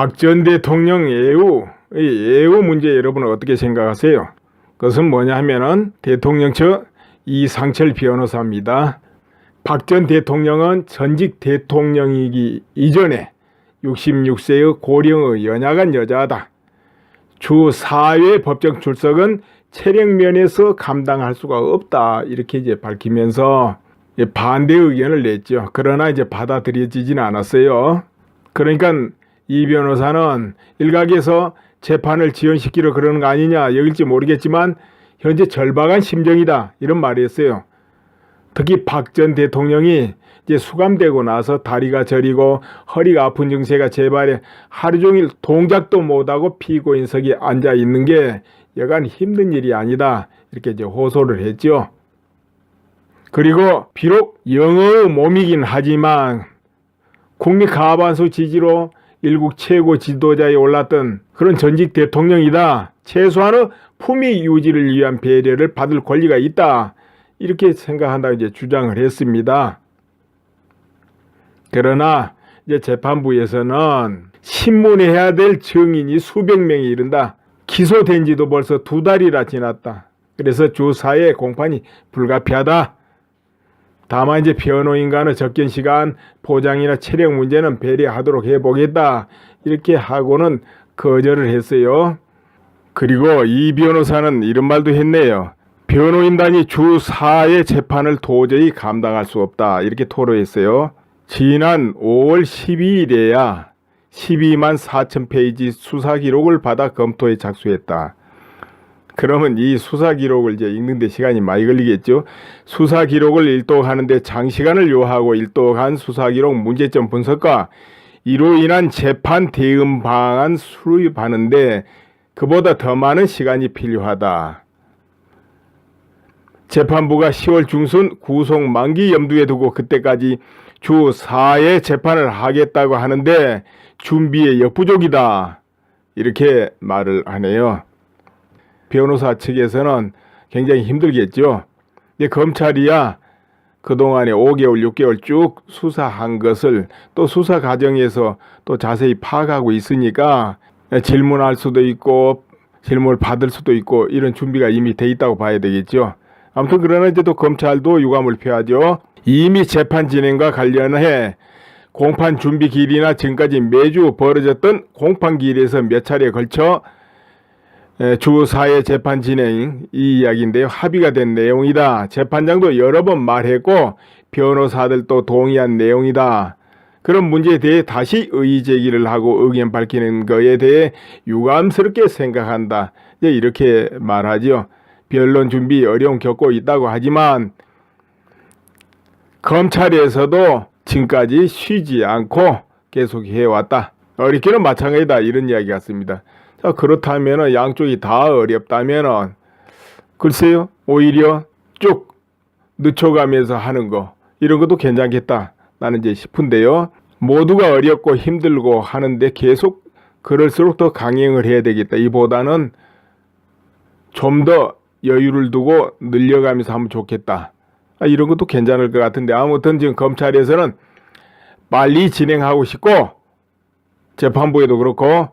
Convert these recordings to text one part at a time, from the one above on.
박 전 대통령 예우, 이 예우 문제 여러분은 어떻게 생각하세요? 그것은 뭐냐 하면은 대통령 측 이상철 변호사입니다. 박 전 대통령은 전직 대통령이기 이전에 66세의 고령의 연약한 여자다. 주 4회 법정 출석은 체력 면에서 감당할 수가 없다. 이렇게 이제 밝히면서 반대 의견을 냈죠. 그러나 이제 받아들여지지는 않았어요. 그러니까 이 변호사는 일각에서 재판을 지연시키려 그러는 거 아니냐 여길지 모르겠지만 현재 절박한 심정이다 이런 말이었어요. 특히 박 전 대통령이 이제 수감되고 나서 다리가 저리고 허리가 아픈 증세가 재발해 하루 종일 동작도 못하고 피고인석에 앉아 있는 게 여간 힘든 일이 아니다 이렇게 이제 호소를 했죠. 그리고 비록 영어의 몸이긴 하지만 국립 가반수 지지로 일국 최고 지도자에 올랐던 그런 전직 대통령이다. 최소한의 품위 유지를 위한 배려를 받을 권리가 있다. 이렇게 생각한다고 이제 주장을 했습니다. 그러나 이제 재판부에서는 신문해야 될 증인이 수백 명이 이른다. 기소된 지도 벌써 두 달이나 지났다. 그래서 주사의 공판이 불가피하다. 다만 이제 변호인과는 접견 시간, 포장이나 체력 문제는 배려하도록 해보겠다. 이렇게 하고는 거절을 했어요. 그리고 이 변호사는 이런 말도 했네요. 변호인단이 주 4의 재판을 도저히 감당할 수 없다. 이렇게 토로했어요. 지난 5월 12일에야 12만 4천 페이지 수사 기록을 받아 검토에 작수했다. 그러면 이 수사 기록을 이제 읽는데 시간이 많이 걸리겠죠. 수사 기록을 일독하는데 장시간을 요하고 일독한 수사 기록 문제점 분석과 이로 인한 재판 대응 방안 수립하는데 그보다 더 많은 시간이 필요하다. 재판부가 10월 중순 구속 만기 염두에 두고 그때까지 주 4회 재판을 하겠다고 하는데 준비에 역부족이다. 이렇게 말을 하네요. 변호사 측에서는 굉장히 힘들겠죠. 근데 검찰이야 그동안에 5개월, 6개월 쭉 수사한 것을 또 수사 과정에서 또 자세히 파악하고 있으니까 질문할 수도 있고 질문을 받을 수도 있고 이런 준비가 이미 돼 있다고 봐야 되겠죠. 아무튼 그러나 이제 또 검찰도 유감을 표하죠. 이미 재판 진행과 관련해 공판 준비 길이나 지금까지 매주 벌어졌던 공판 길에서 몇 차례에 걸쳐 에, 주 4회 재판 진행 이 이야기인데요. 합의가 된 내용이다. 재판장도 여러 번 말했고 변호사들도 동의한 내용이다. 그런 문제에 대해 다시 의의 제기를 하고 의견 밝히는 거에 대해 유감스럽게 생각한다. 이렇게 말하죠. 변론 준비 어려움 겪고 있다고 하지만 검찰에서도 지금까지 쉬지 않고 계속 해왔다. 어렵기는 마찬가지다. 이런 이야기 같습니다. 자, 그렇다면 양쪽이 다 어렵다면 글쎄요. 오히려 쭉 늦춰가면서 하는 거 이런 것도 괜찮겠다. 나는 이제 싶은데요. 모두가 어렵고 힘들고 하는데 계속 그럴수록 더 강행을 해야 되겠다. 이보다는 좀 더 여유를 두고 늘려가면서 하면 좋겠다. 아, 이런 것도 괜찮을 것 같은데 아무튼 지금 검찰에서는 빨리 진행하고 싶고 재판부에도 그렇고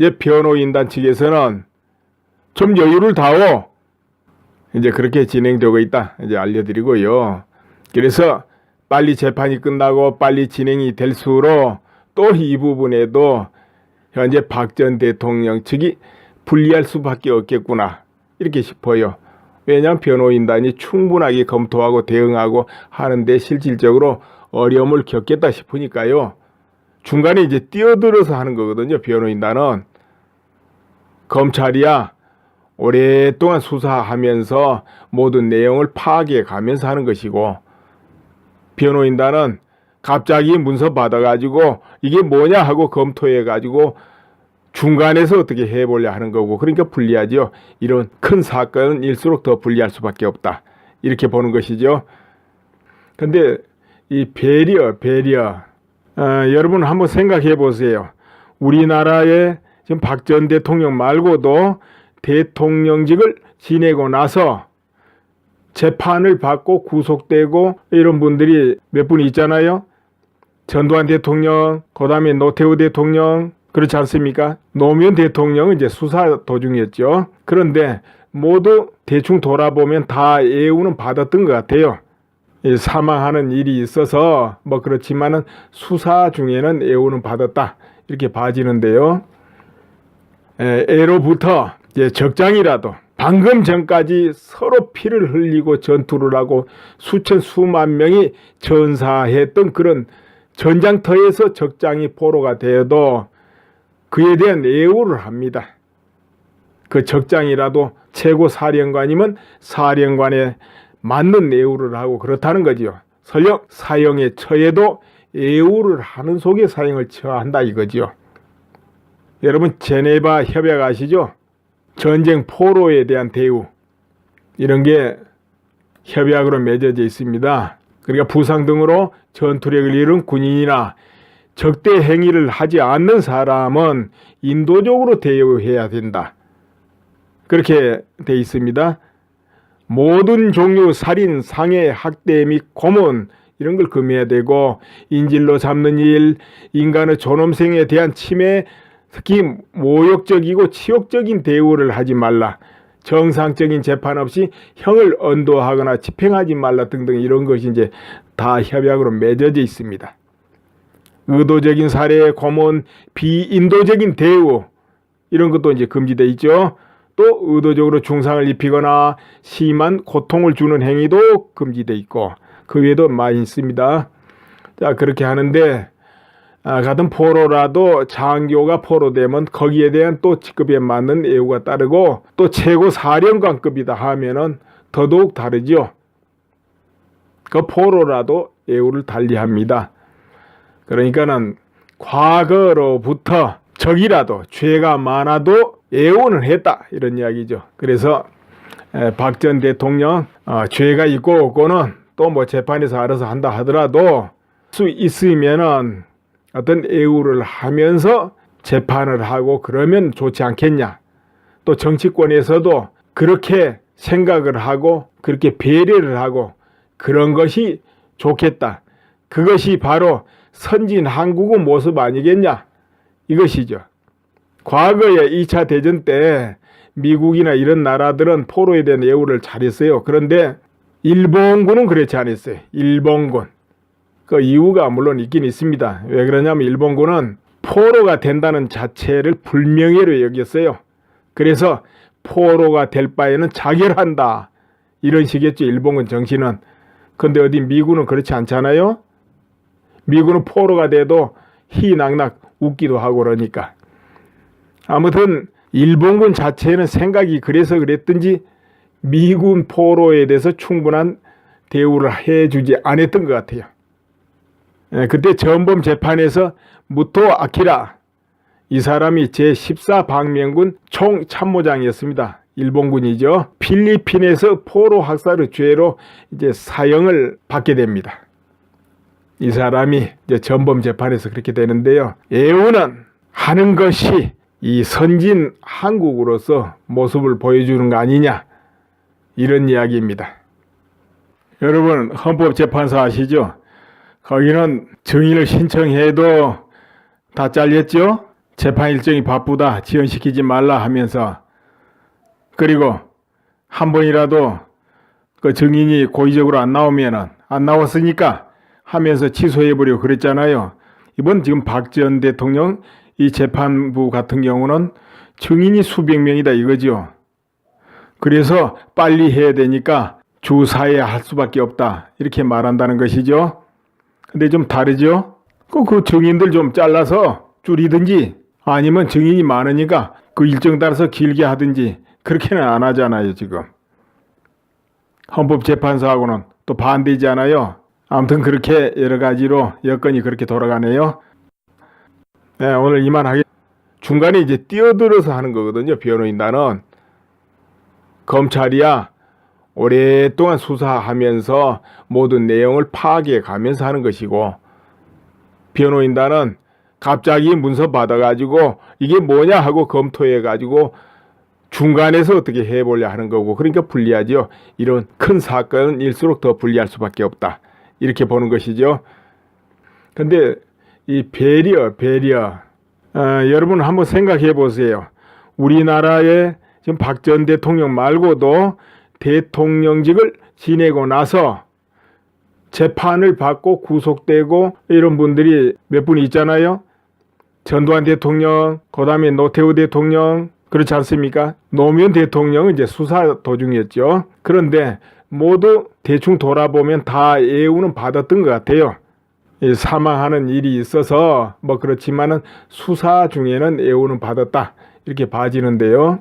이제 변호인단 측에서는 좀 여유를 다오 이제 그렇게 진행되고 있다 이제 알려드리고요. 그래서 빨리 재판이 끝나고 빨리 진행이 될수록 또 이 부분에도 현재 박 전 대통령 측이 불리할 수밖에 없겠구나 이렇게 싶어요. 왜냐하면 변호인단이 충분하게 검토하고 대응하고 하는데 실질적으로 어려움을 겪겠다 싶으니까요. 중간에 이제 뛰어들어서 하는 거거든요. 변호인단은 검찰이야 오랫동안 수사하면서 모든 내용을 파악해 가면서 하는 것이고 변호인단은 갑자기 문서 받아가지고 이게 뭐냐 하고 검토해 가지고 중간에서 어떻게 해보려 하는 거고 그러니까 불리하죠. 이런 큰 사건일수록 더 불리할 수밖에 없다. 이렇게 보는 것이죠. 근데 이 배려, 배려. 어, 여러분 한번 생각해 보세요. 우리나라의 지금 박 전 대통령 말고도 대통령직을 지내고 나서 재판을 받고 구속되고 이런 분들이 몇 분 있잖아요. 전두환 대통령, 그 다음에 노태우 대통령, 그렇지 않습니까? 노무현 대통령은 이제 수사 도중이었죠. 그런데 모두 대충 돌아보면 다 예우는 받았던 것 같아요. 이 사망하는 일이 있어서 뭐 그렇지만은 수사 중에는 예우는 받았다 이렇게 봐지는데요. 에, 애로부터 이제 적장이라도 방금 전까지 서로 피를 흘리고 전투를 하고 수천 수만 명이 전사했던 그런 전장터에서 적장이 포로가 되어도 그에 대한 예우를 합니다. 그 적장이라도 최고 사령관이면 사령관에 맞는 예우를 하고 그렇다는 거지요. 설령 사형에 처해도 예우를 하는 속에 사형을 처한다 이거지요. 여러분 제네바 협약 아시죠? 전쟁 포로에 대한 대우 이런 게 협약으로 맺어져 있습니다. 그러니까 부상 등으로 전투력을 잃은 군인이나 적대 행위를 하지 않는 사람은 인도적으로 대우해야 된다. 그렇게 돼 있습니다. 모든 종류 살인, 상해, 학대 및 고문 이런 걸 금해야 되고 인질로 잡는 일, 인간의 존엄성에 대한 침해, 특히 모욕적이고 치욕적인 대우를 하지 말라. 정상적인 재판 없이 형을 언도하거나 집행하지 말라 등등 이런 것이 이제 다 협약으로 맺어져 있습니다. 의도적인 살해, 고문, 비인도적인 대우 이런 것도 이제 금지돼 있죠. 또 의도적으로 중상을 입히거나 심한 고통을 주는 행위도 금지돼 있고 그 외에도 많이 있습니다. 자 그렇게 하는데 아, 같은 포로라도 장교가 포로되면 거기에 대한 또 직급에 맞는 예우가 따르고 또 최고 사령관급이다 하면은 더더욱 다르죠. 그 포로라도 예우를 달리합니다. 그러니까는 과거로부터 적이라도 죄가 많아도 예우는 했다 이런 이야기죠. 그래서 박 전 대통령 어, 죄가 있고 없고는 또 뭐 재판에서 알아서 한다 하더라도 수 있으면은 어떤 예우를 하면서 재판을 하고 그러면 좋지 않겠냐. 또 정치권에서도 그렇게 생각을 하고 그렇게 배려를 하고 그런 것이 좋겠다. 그것이 바로 선진 한국의 모습 아니겠냐? 이것이죠. 과거에 2차 대전 때 미국이나 이런 나라들은 포로에 대한 예우를 잘했어요. 그런데 일본군은 그렇지 않았어요. 일본군. 그 이유가 물론 있긴 있습니다. 왜 그러냐면 일본군은 포로가 된다는 자체를 불명예로 여겼어요. 그래서 포로가 될 바에는 자결한다. 이런 식이었죠. 일본군 정신은. 근데 어디 미군은 그렇지 않잖아요. 미군은 포로가 돼도 희낙낙 웃기도 하고 그러니까. 아무튼 일본군 자체는 생각이 그래서 그랬든지 미군 포로에 대해서 충분한 대우를 해주지 않았던 것 같아요. 예, 그때 전범 재판에서 무토 아키라 이 사람이 제14 방면군 총참모장이었습니다. 일본군이죠. 필리핀에서 포로 학살의 죄로 이제 사형을 받게 됩니다. 이 사람이 이제 전범 재판에서 그렇게 되는데요. 예우는 하는 것이 이 선진 한국으로서 모습을 보여주는 거 아니냐 이런 이야기입니다. 여러분 헌법재판소 아시죠? 거기는 증인을 신청해도 다 잘렸죠? 재판 일정이 바쁘다 지연시키지 말라 하면서 그리고 한 번이라도 그 증인이 고의적으로 안 나오면은 안 나왔으니까 하면서 취소해버리고 그랬잖아요. 이번 지금 박 전 대통령 이 재판부 같은 경우는 증인이 수백 명이다 이거죠. 그래서 빨리 해야 되니까 주사에 할 수밖에 없다 이렇게 말한다는 것이죠. 근데 좀 다르죠. 그, 그 증인들 좀 잘라서 줄이든지 아니면 증인이 많으니까 그 일정 따라서 길게 하든지 그렇게는 안 하잖아요 지금. 헌법재판소하고는 또 반대지 않아요. 아무튼 그렇게 여러 가지로 여건이 그렇게 돌아가네요. 네, 오늘 이만 하게 중간에 이제 뛰어들어서 하는 거거든요. 변호인단은 검찰이야 오랫동안 수사하면서 모든 내용을 파악해 가면서 하는 것이고 변호인단은 갑자기 문서 받아가지고 이게 뭐냐 하고 검토해가지고 중간에서 어떻게 해보려 하는 거고 그러니까 불리하죠. 이런 큰 사건일수록 더 불리할 수밖에 없다. 이렇게 보는 것이죠. 근데 이 배려, 배려 어, 여러분 한번 생각해 보세요. 우리나라의 지금 박 전 대통령 말고도 대통령직을 지내고 나서 재판을 받고 구속되고 이런 분들이 몇 분 있잖아요. 전두환 대통령, 그 다음에 노태우 대통령 그렇지 않습니까? 노무현 대통령은 이제 수사 도중이었죠. 그런데 모두 대충 돌아보면 다 예우는 받았던 것 같아요. 이 사망하는 일이 있어서 뭐 그렇지만은 수사 중에는 예우는 받았다 이렇게 봐지는데요.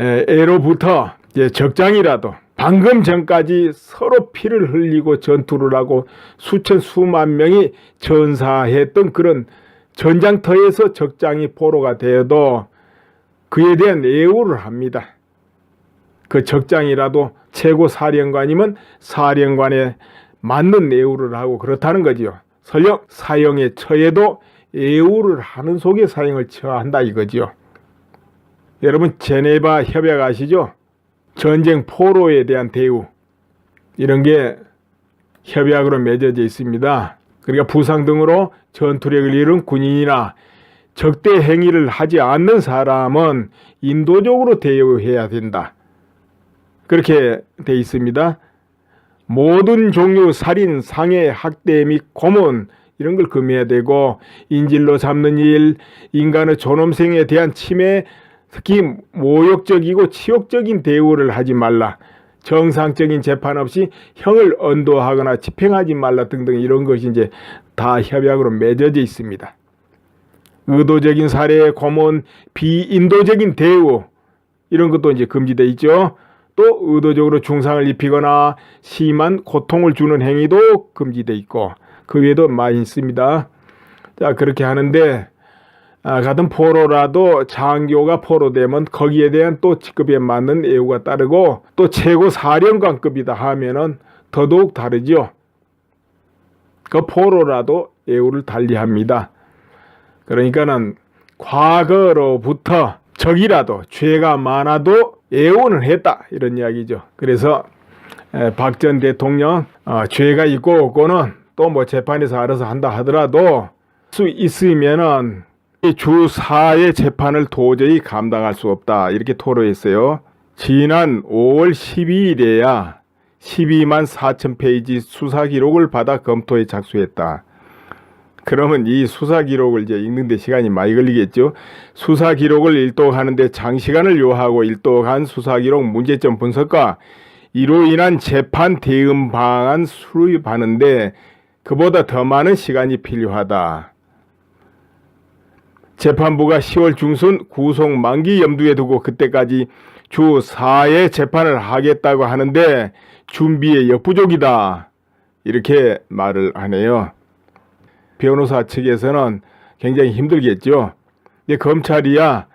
에, 애로부터 적장이라도 방금 전까지 서로 피를 흘리고 전투를 하고 수천 수만 명이 전사했던 그런 전장터에서 적장이 포로가 되어도 그에 대한 예우를 합니다. 그 적장이라도 최고 사령관이면 사령관에 맞는 예우를 하고 그렇다는 거지요. 설령 사형에 처해도 예우를 하는 속에 사형을 처한다 이거지요. 여러분 제네바 협약 아시죠? 전쟁 포로에 대한 대우 이런 게 협약으로 맺어져 있습니다. 그러니까 부상 등으로 전투력을 잃은 군인이나 적대 행위를 하지 않는 사람은 인도적으로 대우해야 된다. 그렇게 돼 있습니다. 모든 종류 살인, 상해, 학대 및 고문 이런 걸 금해야 되고 인질로 잡는 일, 인간의 존엄성에 대한 침해, 특히 모욕적이고 치욕적인 대우를 하지 말라. 정상적인 재판 없이 형을 언도하거나 집행하지 말라 등등 이런 것이 이제 다 협약으로 맺어져 있습니다. 의도적인 살해, 고문, 비인도적인 대우 이런 것도 이제 금지돼 있죠. 또 의도적으로 중상을 입히거나 심한 고통을 주는 행위도 금지돼 있고 그 외에도 많이 있습니다. 자 그렇게 하는데 아, 같은 포로라도 장교가 포로되면 거기에 대한 또 직급에 맞는 예우가 따르고 또 최고 사령관급이다 하면은 더더욱 다르죠. 그 포로라도 예우를 달리합니다. 그러니까는 과거로부터 적이라도 죄가 많아도 예우는 했다 이런 이야기죠. 그래서 박 전 대통령 어, 죄가 있고 없고는 또 뭐 재판에서 알아서 한다 하더라도 수 있으면은 이 주사의 재판을 도저히 감당할 수 없다 이렇게 토로했어요. 지난 5월 12일에야 12만 4천 페이지 수사 기록을 받아 검토에 작수했다. 그러면 이 수사 기록을 읽는데 시간이 많이 걸리겠죠. 수사 기록을 일독하는데 장시간을 요하고 일독한 수사 기록 문제점 분석과 이로 인한 재판 대응 방안 수립하는데 그보다 더 많은 시간이 필요하다. 재판부가 10월 중순 구속 만기 염두에 두고 그때까지 주 4회 재판을 하겠다고 하는데 준비에 역부족이다. 이렇게 말을 하네요. 변호사 측에서는 굉장히 힘들겠죠. 근데 검찰이야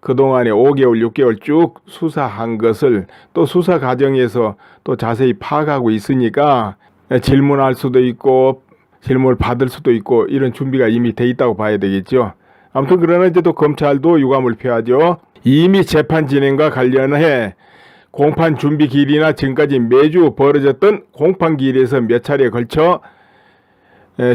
그동안에 5개월, 6개월 쭉 수사한 것을 또 수사 과정에서 또 자세히 파악하고 있으니까 질문할 수도 있고 질문을 받을 수도 있고 이런 준비가 이미 돼 있다고 봐야 되겠죠. 아무튼 그러나 이제 또 검찰도 유감을 표하죠. 이미 재판 진행과 관련해 공판 준비 길이나 지금까지 매주 벌어졌던 공판 길에서 몇 차례에 걸쳐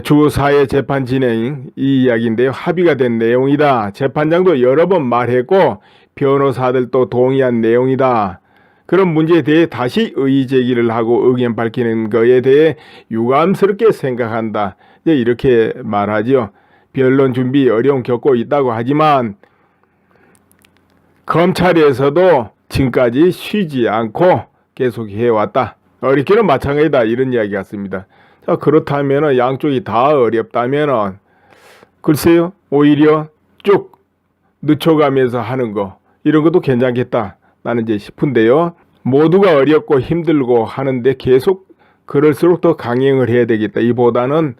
주 4회 재판 진행 이 이야기인데요. 합의가 된 내용이다. 재판장도 여러 번 말했고 변호사들도 동의한 내용이다. 그런 문제에 대해 다시 의의 제기를 하고 의견 밝히는 것에 대해 유감스럽게 생각한다. 이렇게 말하지요. 변론 준비 어려움 겪고 있다고 하지만 검찰에서도 지금까지 쉬지 않고 계속 해왔다. 어렵기는 마찬가지다. 이런 이야기 같습니다. 자, 그렇다면 양쪽이 다 어렵다면 글쎄요. 오히려 쭉 늦춰가면서 하는 거 이런 것도 괜찮겠다. 나는 이제 싶은데요. 모두가 어렵고 힘들고 하는데 계속 그럴수록 더 강행을 해야 되겠다. 이보다는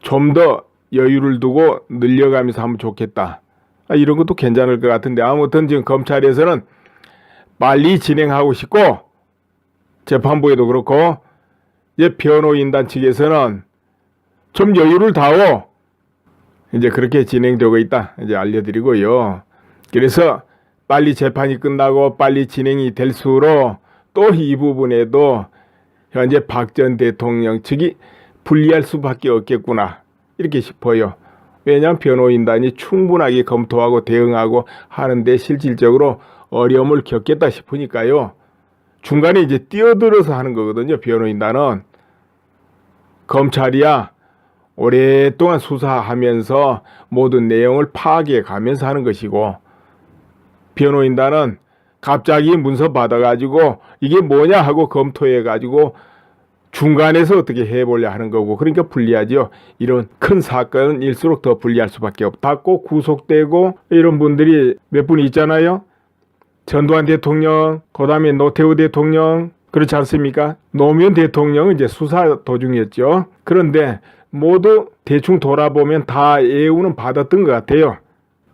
좀 더 여유를 두고 늘려가면서 하면 좋겠다. 아, 이런 것도 괜찮을 것 같은데 아무튼 지금 검찰에서는 빨리 진행하고 싶고 재판부에도 그렇고 이제 변호인단 측에서는 좀 여유를 다오 이제 그렇게 진행되고 있다 이제 알려드리고요. 그래서 빨리 재판이 끝나고 빨리 진행이 될수록 또 이 부분에도 현재 박 전 대통령 측이 불리할 수밖에 없겠구나 이렇게 싶어요. 왜냐하면 변호인단이 충분하게 검토하고 대응하고 하는데 실질적으로 어려움을 겪겠다 싶으니까요. 중간에 이제 뛰어들어서 하는 거거든요. 변호인단은 검찰이야 오랫동안 수사하면서 모든 내용을 파악해 가면서 하는 것이고 변호인단은 갑자기 문서 받아가지고 이게 뭐냐 하고 검토해 가지고 중간에서 어떻게 해보려 하는 거고 그러니까 불리하죠. 이런 큰 사건일수록 더 불리할 수밖에 없다고 구속되고 이런 분들이 몇 분 있잖아요. 전두환 대통령, 그다음에 노태우 대통령 그렇지 않습니까? 노무현 대통령은 이제 수사 도중이었죠. 그런데 모두 대충 돌아보면 다 예우는 받았던 것 같아요.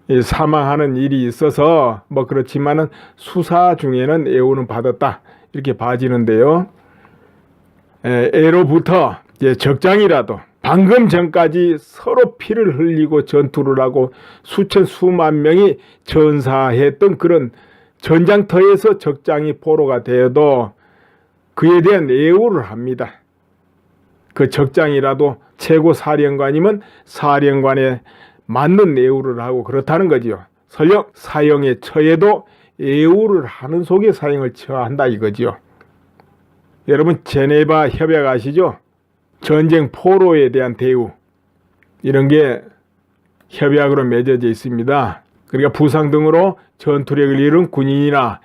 이 사망하는 일이 있어서 뭐 그렇지만은 수사 중에는 예우는 받았다 이렇게 봐지는데요. 에, 애로부터 적장이라도 방금 전까지 서로 피를 흘리고 전투를 하고 수천 수만 명이 전사했던 그런 전장터에서 적장이 포로가 되어도 그에 대한 예우를 합니다. 그 적장이라도 최고 사령관이면 사령관에 맞는 예우를 하고 그렇다는 거지요. 설령 사형에 처해도 예우를 하는 속에 사형을 처한다 이거지요. 여러분 제네바 협약 아시죠? 전쟁 포로에 대한 대우 이런 게 협약으로 맺어져 있습니다. 그러니까 부상 등으로 전투력을 잃은 군인이나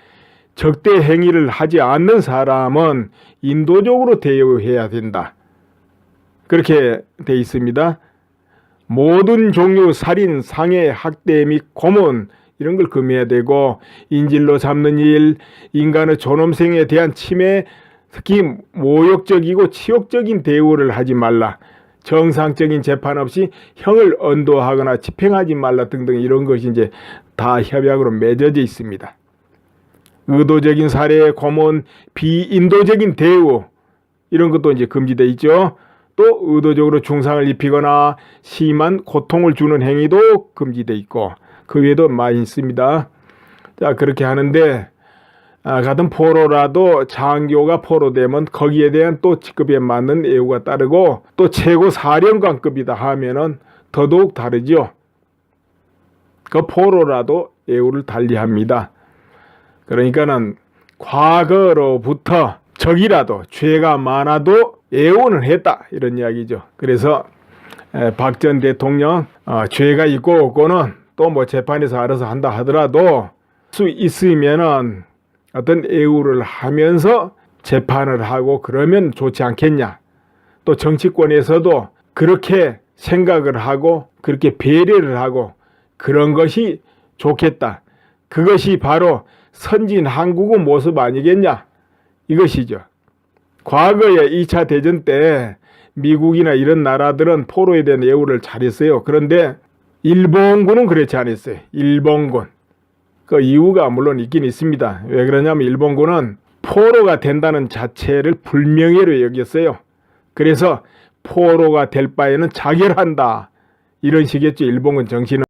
적대 행위를 하지 않는 사람은 인도적으로 대우해야 된다. 그렇게 돼 있습니다. 모든 종류 살인, 상해, 학대 및 고문 이런 걸 금해야 되고 인질로 잡는 일, 인간의 존엄성에 대한 침해, 특히 모욕적이고 치욕적인 대우를 하지 말라. 정상적인 재판 없이 형을 언도하거나 집행하지 말라 등등 이런 것이 이제 다 협약으로 맺어져 있습니다. 의도적인 살해, 고문, 비인도적인 대우 이런 것도 이제 금지돼 있죠. 또 의도적으로 중상을 입히거나 심한 고통을 주는 행위도 금지돼 있고 그 외에도 많이 있습니다. 자 그렇게 하는데 아, 같은 포로라도 장교가 포로되면 거기에 대한 또 직급에 맞는 예우가 따르고 또 최고 사령관급이다 하면은 더더욱 다르죠. 그 포로라도 예우를 달리합니다. 그러니까는 과거로부터 적이라도 죄가 많아도 예우는 했다 이런 이야기죠. 그래서 박 전 대통령 어, 죄가 있고 없고는 또 뭐 재판에서 알아서 한다 하더라도 수 있으면은 어떤 예우를 하면서 재판을 하고 그러면 좋지 않겠냐. 또 정치권에서도 그렇게 생각을 하고 그렇게 배려를 하고 그런 것이 좋겠다. 그것이 바로 선진 한국의 모습 아니겠냐? 이것이죠. 과거에 2차 대전 때 미국이나 이런 나라들은 포로에 대한 예우를 잘했어요. 그런데 일본군은 그렇지 않았어요. 일본군. 그 이유가 물론 있긴 있습니다. 왜 그러냐면 일본군은 포로가 된다는 자체를 불명예로 여겼어요. 그래서 포로가 될 바에는 자결한다. 이런 식이었죠. 일본군 정신은.